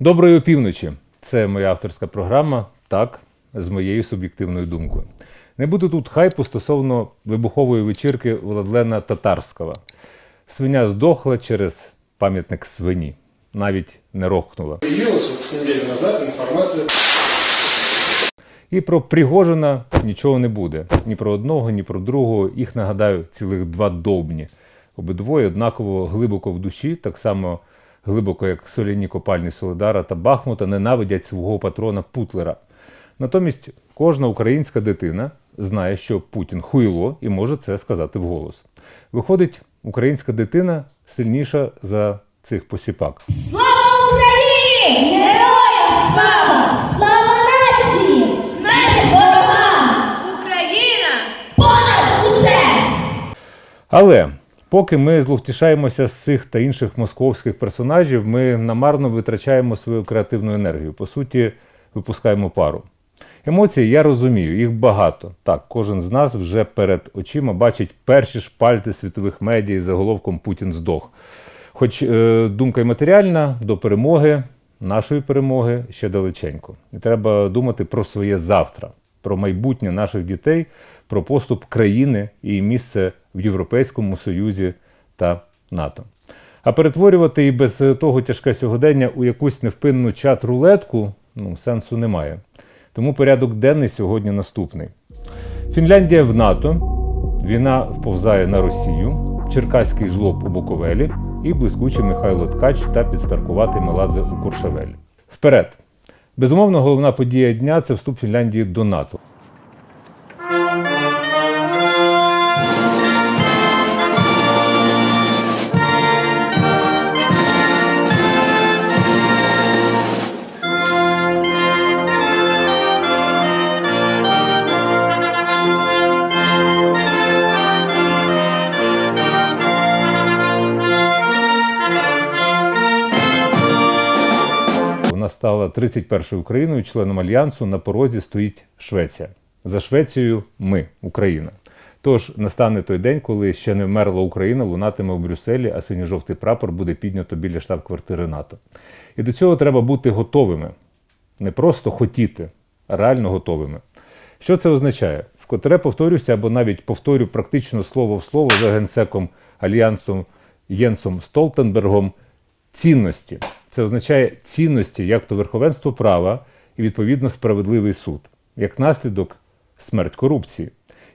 Доброї опівночі. Це моя авторська програма. Так, з моєю суб'єктивною думкою. Не буде тут хайпу стосовно вибухової вечірки Владлена Татарського. Свиня здохла через пам'ятник свині. Навіть не рохнула. Появилась вот с назад информация І про Пригожина нічого не буде. Ні про одного, ні про другого. Їх нагадаю цілих два довбні. Обидвоє однаково глибоко в душі, так само глибоко, як соляні копальні Солидара та Бахмута, ненавидять свого патрона Путлера. Натомість кожна українська дитина знає, що Путін хуйло і може це сказати вголос. Виходить, українська дитина сильніша за цих посіпак. Слава Україні! Героям слава нації! Смерть ворогам! Україна понад усе! Але поки ми зловтішаємося з цих та інших московських персонажів, ми намарно витрачаємо свою креативну енергію. По суті, випускаємо пару. Емоції я розумію, їх багато. Так, кожен з нас вже перед очима бачить перші шпальти світових медіа з заголовком Путін здох. Хоч е, думка й матеріальна до перемоги, нашої перемоги ще далеченько. І треба думати про своє завтра, про майбутнє наших дітей, про поступ країни і місце в Європейському Союзі та НАТО. А перетворювати і без того тяжке сьогодення у якусь невпинну чат-рулетку ну, сенсу немає. Тому порядок денний сьогодні наступний. Фінляндія в НАТО, війна вповзає на Росію, Черкаський жлоб у Буковелі і блискучий Михайло Ткач та підстаркуватий Меладзе у Куршавелі. Вперед! Безумовно, головна подія дня це вступ Фінляндії до НАТО. Стала 31-ю Україною, членом альянсу. На порозі стоїть Швеція. За Швецією ми, Україна. Тож настане той день, коли ще не вмерла Україна, лунатиме у Брюсселі, а синьо-жовтий прапор буде піднято біля штаб-квартири НАТО. І до цього треба бути готовими. Не просто хотіти, а реально готовими. Що це означає? Вкотре повторюся, або навіть повторю практично слово в слово за генсеком Альянсом Єнсом Столтенбергом цінності. Це означає цінності, як то верховенство права і відповідно справедливий суд, як наслідок смерть корупції.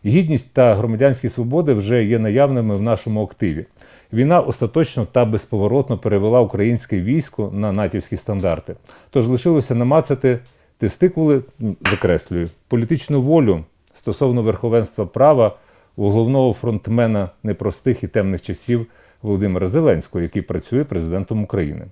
Гідність та громадянські свободи вже є наявними в нашому активі. Війна остаточно та безповоротно перевела українське військо на натівські стандарти. Тож лишилося намацати тестикули, закреслюю, політичну волю стосовно верховенства права у головного фронтмена непростих і темних часів Володимира Зеленського, який працює президентом України.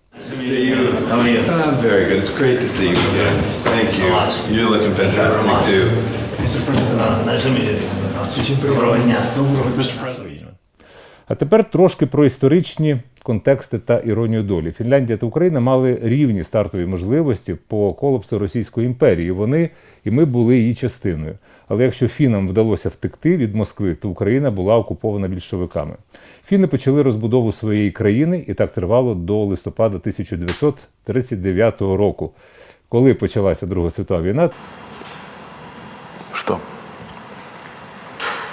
А тепер трошки про історичні контексти та іронію долі. Фінляндія та Україна мали рівні стартові можливості по колапсу Російської імперії. Вони і ми були її частиною. Але якщо фінам вдалося втекти від Москви, то Україна була окупована більшовиками. Фіни почали розбудову своєї країни, і так тривало до листопада 1939 року. Коли почалася Друга світова війна, Что?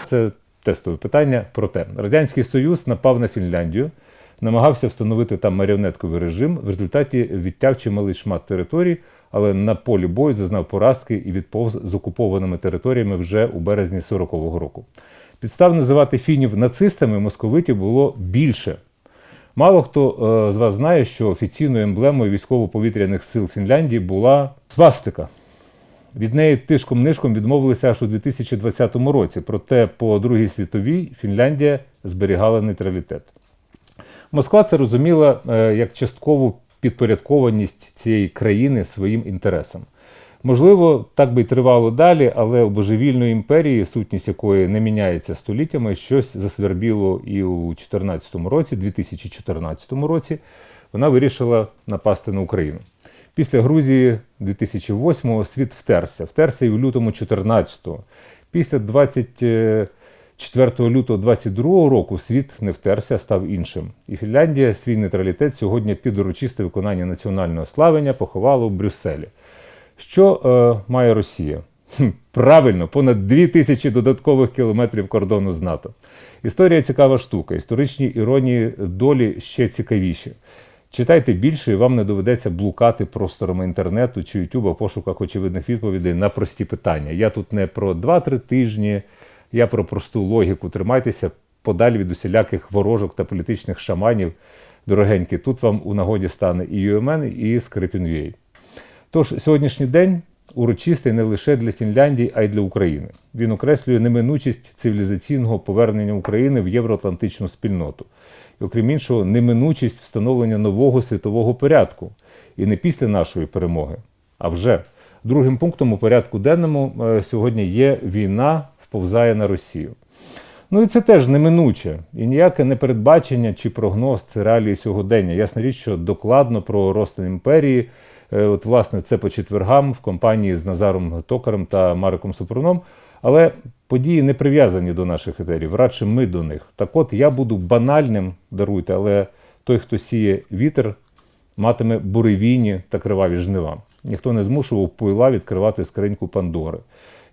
Це тестове питання. Проте Радянський Союз напав на Фінляндію, намагався встановити там маріонетковий режим. В результаті відтяв чималий шмат територій, але на полі бою зазнав поразки і відповз з окупованими територіями вже у березні 40-го року. Підстав називати фінів нацистами московитів було більше. Мало хто е, з вас знає, що офіційною емблемою військово-повітряних сил Фінляндії була свастика. Від неї тишком-нишком відмовилися аж у 2020 році. Проте по Другій світовій Фінляндія зберігала нейтралітет. Москва це розуміла е, як часткову підпорядкованість цієї країни своїм інтересам. Можливо, так би й тривало далі, але у божевільної імперії, сутність якої не міняється століттями, щось засвербіло і у 2014 році, 2014 році, вона вирішила напасти на Україну. Після Грузії 2008-го світ втерся. Втерся і в лютому 14-го. Після 20 4 лютого 22 року світ не втерся, а став іншим. І Фінляндія свій нейтралітет сьогодні під урочисте виконання національного славення поховала в Брюсселі. Що е, має Росія? Правильно, понад дві тисячі додаткових кілометрів кордону з НАТО. Історія цікава штука. Історичні іронії долі ще цікавіші. Читайте більше, і вам не доведеться блукати просторами інтернету чи Ютуба в пошуках очевидних відповідей на прості питання. Я тут не про 2-3 тижні, я про просту логіку. Тримайтеся подалі від усіляких ворожок та політичних шаманів. Дорогенькі, тут вам у нагоді стане і ЮМН, і Скрипін.ua. Тож сьогоднішній день урочистий не лише для Фінляндії, а й для України. Він окреслює неминучість цивілізаційного повернення України в євроатлантичну спільноту. І, окрім іншого, неминучість встановлення нового світового порядку. І не після нашої перемоги, а вже. Другим пунктом у порядку денному е, сьогодні є війна вповзає на Росію. Ну і це теж неминуче. І ніяке непередбачення чи прогноз це реалії сьогодення. Ясна річ, що докладно про розтин імперії. Е, От, власне, це по четвергам в компанії з Назаром Токарем та Мариком Супруном. Але події не прив'язані до наших етерів, радше ми до них. Так от я буду банальним, даруйте, але той, хто сіє вітер, матиме буревійні та криваві жнива. Ніхто не змушував пойла відкривати скриньку Пандори.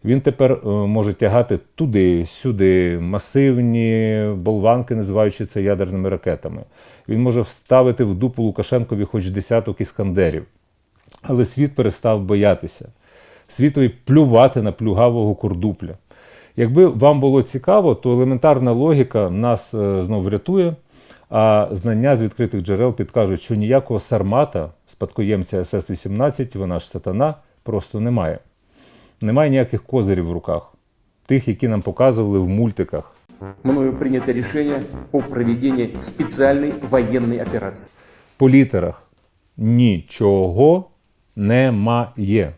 Він тепер е, може тягати туди, сюди, масивні болванки, називаючи це ядерними ракетами. Він може вставити в дупу Лукашенкові хоч десяток іскандерів. Але світ перестав боятися. Світові плювати на плюгавого курдупля. Якби вам було цікаво, то елементарна логіка нас е, знов врятує, а знання з відкритих джерел підкажуть, що ніякого сармата, спадкоємця СС-18, вона ж сатана, просто немає. Немає ніяких козирів в руках, тих, які нам показували в мультиках. мною принято решение о проведении специальной военной операции. По літерах нічого немає.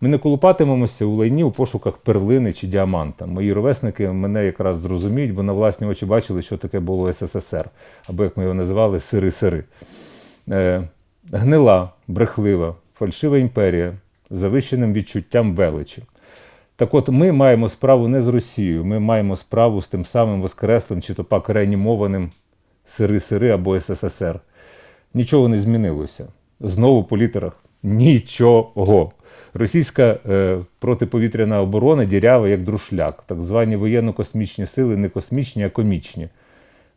Ми не колупатимемося у лайні у пошуках перлини чи діаманта. Мої ровесники мене якраз зрозуміють, бо на власні очі бачили, що таке було СССР, або як ми його називали, сири-сири. Е, гнила, брехлива, фальшива імперія з завищеним відчуттям величі. Так от ми маємо справу не з Росією, ми маємо справу з тим самим воскреслим чи то пак реанімованим сири-сири або СССР. Нічого не змінилося. Знову по літерах нічого. Російська е, протиповітряна оборона дірява як друшляк. Так звані воєнно-космічні сили не космічні, а комічні.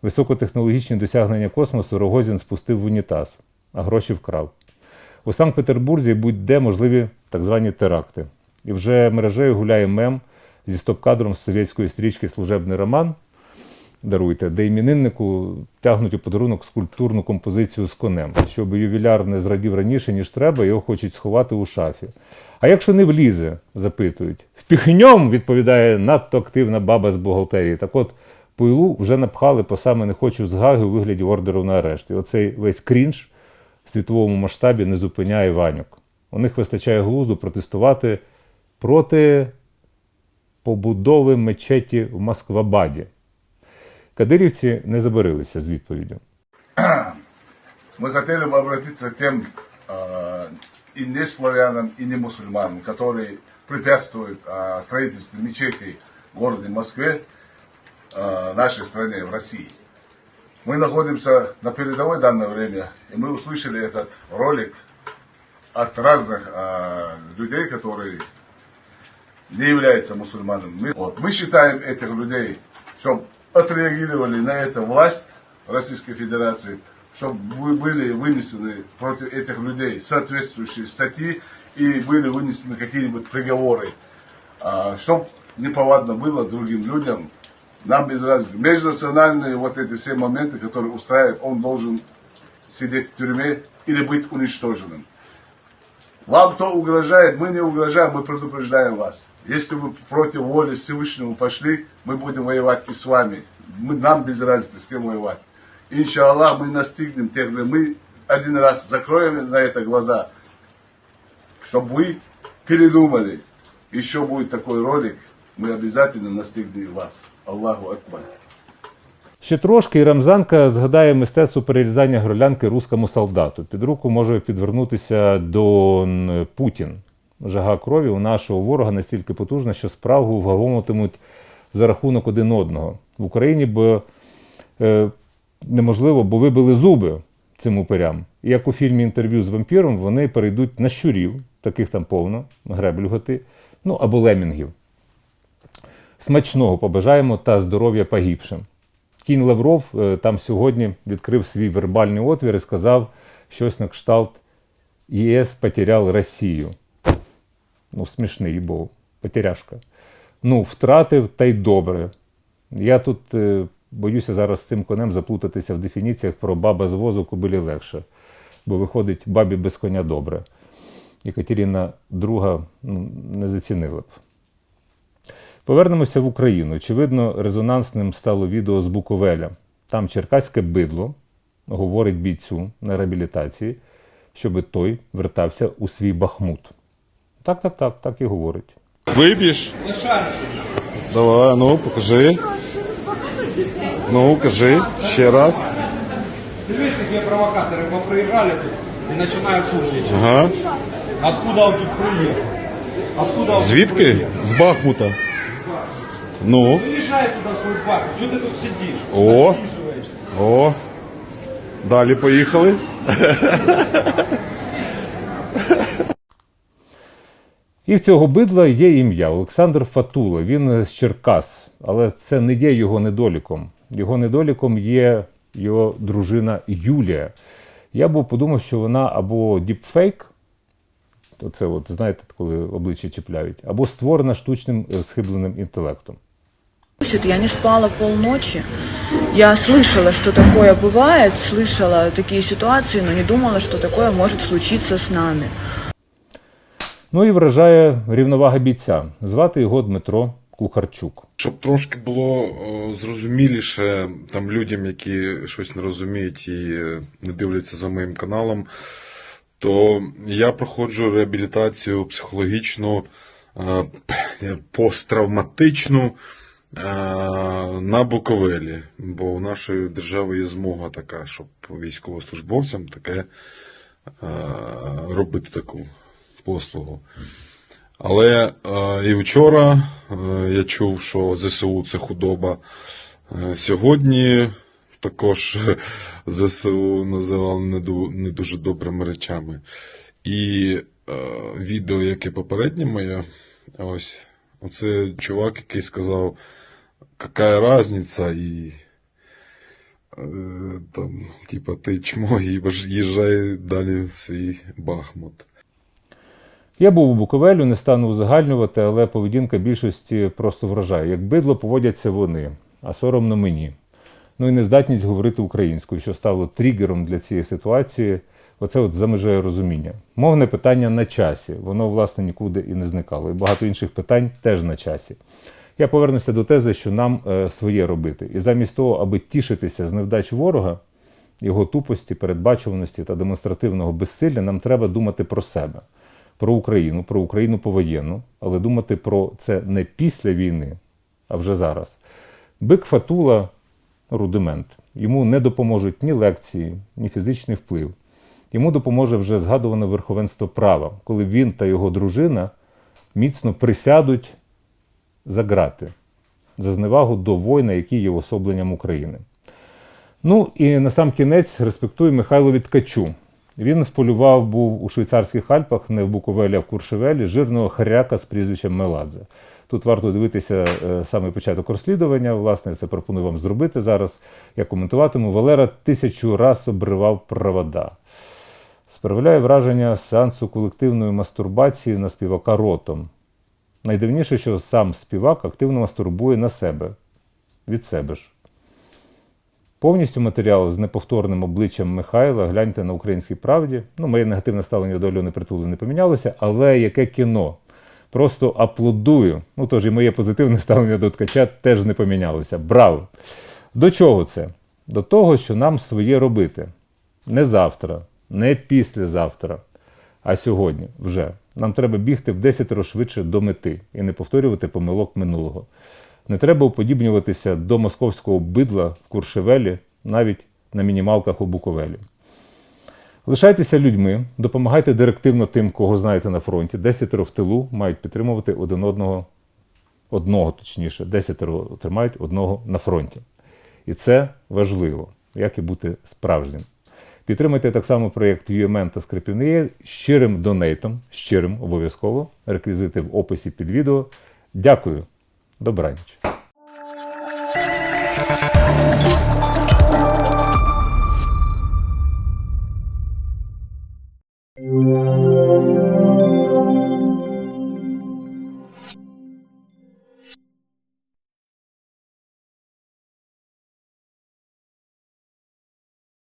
Високотехнологічні досягнення космосу Рогозін спустив в унітаз, а гроші вкрав. У Санкт-Петербурзі будь-де можливі так звані теракти. І вже мережею гуляє мем зі стоп-кадром з совєтської стрічки Служебний роман. Даруйте, де імениннику тягнуть у подарунок скульптурну композицію з конем. Щоб ювіляр не зрадів раніше, ніж треба, його хочуть сховати у шафі. А якщо не влізе, запитують. Впіхньом, відповідає надто активна баба з бухгалтерії. Так от, пойлу вже напхали по саме не хочу з Гаги у вигляді ордеру на арешт. І оцей весь крінж в світовому масштабі не зупиняє Ванюк. У них вистачає глузду протестувати проти побудови мечеті в Москвабаді. Кадирівці не забарилися з відповіддю. Мы хотели бы обратиться к тем э, и не славянам, и не мусульманам, которые препятствуют э, строительству мечетей в городе Москве, э, нашей стране, в России. Мы находимся на передовой в данное время, и мы услышали этот ролик от разных э, людей, которые не являются мусульманами. Мы, вот, мы считаем этих людей, чтобы отреагировали на это власть Российской Федерации, чтобы были вынесены против этих людей соответствующие статьи и были вынесены какие-нибудь приговоры, чтобы неповадно было другим людям. Нам без разницы. Межнациональные вот эти все моменты, которые устраивают, он должен сидеть в тюрьме или быть уничтоженным. Вам кто угрожает, мы не угрожаем, мы предупреждаем вас. Если вы против воли Всевышнего пошли, мы будем воевать и с вами. Мы, нам без разницы, с кем воевать. Иншаллах, мы настигнем тех, мы один раз закроем на это глаза, чтобы вы передумали. Еще будет такой ролик, мы обязательно настигнем вас. Аллаху Акбар. Ще трошки і Рамзанка згадає мистецтво перерізання горлянки руському солдату. Під руку може підвернутися Дон Путін. Жага крові у нашого ворога настільки потужна, що справу вгавомитимуть за рахунок один одного. В Україні б е, неможливо, бо вибили зуби цим упирям. І як у фільмі інтерв'ю з вампіром, вони перейдуть на щурів, таких там повно, греблюгати, ну або лемінгів. Смачного побажаємо та здоров'я погибшим. Кінь Лавров е, там сьогодні відкрив свій вербальний отвір і сказав щось на кшталт ЄС потеряв Росію. Ну, смішний був, потеряшка. Ну, втратив та й добре. Я тут е, боюся зараз з цим конем заплутатися в дефініціях про баба з возу кобилі легше, бо виходить бабі без коня добре. І Катерина II ну, не зацінила б. Повернемося в Україну. Очевидно, резонансним стало відео з Буковеля. Там черкаське бидло говорить бійцю на реабілітації, щоб той вертався у свій бахмут. Так, так, так, так і говорить. Виб'єш? Давай, ну покажи. Ну, кажи ще раз. Ты видишь, какие провокаторы поприезжали тут и начинают шумничать. Ага. Откуда он тут? Откуда он Звідки? тут? З Бахмута. Ну, Приезжай туда в свой парк. Что ты тут сидишь? О. О. Далі поїхали. І в цього бидла є ім'я Олександр Фатула. Він з Черкас, але це не є його недоліком. Його недоліком є його дружина Юлія. Я був подумав, що вона або діпфейк, то це от, знаєте, коли обличчя чіпляють, або створена штучним е, схибленим інтелектом Я не спала полночи. Я слышала, что такое бывает, слышала такие ситуации, но не думала, что такое может случиться с нами. Ну і вражає рівновага бійця. Звати його Дмитро Кухарчук. Щоб трошки було о, зрозуміліше там людям, які щось не розуміють і е, не дивляться за моїм каналом, то я проходжу реабілітацію психологічну, е, п- посттравматичну е, на Буковелі. Бо у нашої держави є змога така, щоб військовослужбовцям таке е, робити таку послугу. Але е, і вчора е, я чув, що ЗСУ це худоба. Е, сьогодні також ЗСУ називали не, дуже добрими речами. І е, відео, яке попереднє моє, ось, оце чувак, який сказав, яка різниця, і е, там, типа, ти чмо, і їжджай далі в свій Бахмут. Я був у Буковелю, не стану узагальнювати, але поведінка більшості просто вражає. Як бидло поводяться вони, а соромно мені. Ну і нездатність говорити українською, що стало тригером для цієї ситуації. Оце от замежає розуміння. Мовне питання на часі, воно, власне, нікуди і не зникало. І багато інших питань теж на часі. Я повернуся до тези, що нам е, своє робити. І замість того, аби тішитися з невдач ворога, його тупості, передбачуваності та демонстративного безсилля, нам треба думати про себе, про Україну, про Україну повоєнну, але думати про це не після війни, а вже зараз. Бик Фатула рудимент. Йому не допоможуть ні лекції, ні фізичний вплив. Йому допоможе вже згадуване верховенство права, коли він та його дружина міцно присядуть за грати за зневагу до воїна, який є особленням України. Ну і на сам кінець респектую Михайлові Ткачу. Він вполював був у швейцарських Альпах, не в Буковелі, а в Куршевелі, жирного харяка з прізвищем Меладзе. Тут варто дивитися е, саме початок розслідування. Власне, це пропоную вам зробити зараз. Я коментуватиму. Валера тисячу раз обривав провода. Справляє враження сеансу колективної мастурбації на співака ротом. Найдивніше, що сам співак активно мастурбує на себе від себе ж. Повністю матеріал з неповторним обличчям Михайла гляньте на українській правді. Ну, моє негативне ставлення до Альони Притули не помінялося, але яке кіно. Просто аплодую. Ну тож і моє позитивне ставлення до ткача теж не помінялося. Браво! До чого це? До того, що нам своє робити. Не завтра, не післязавтра, а сьогодні вже. Нам треба бігти в 10 разів швидше до мети і не повторювати помилок минулого. Не треба уподібнюватися до московського бидла в Куршевелі, навіть на мінімалках у Буковелі. Лишайтеся людьми, допомагайте директивно тим, кого знаєте на фронті. Десятеро в тилу мають підтримувати один одного одного точніше, десятеро тримають одного на фронті. І це важливо, як і бути справжнім. Підтримайте так само проєкт UMN та Скрипівни щирим донейтом, щирим обов'язково. Реквізити в описі під відео. Дякую, добраніч.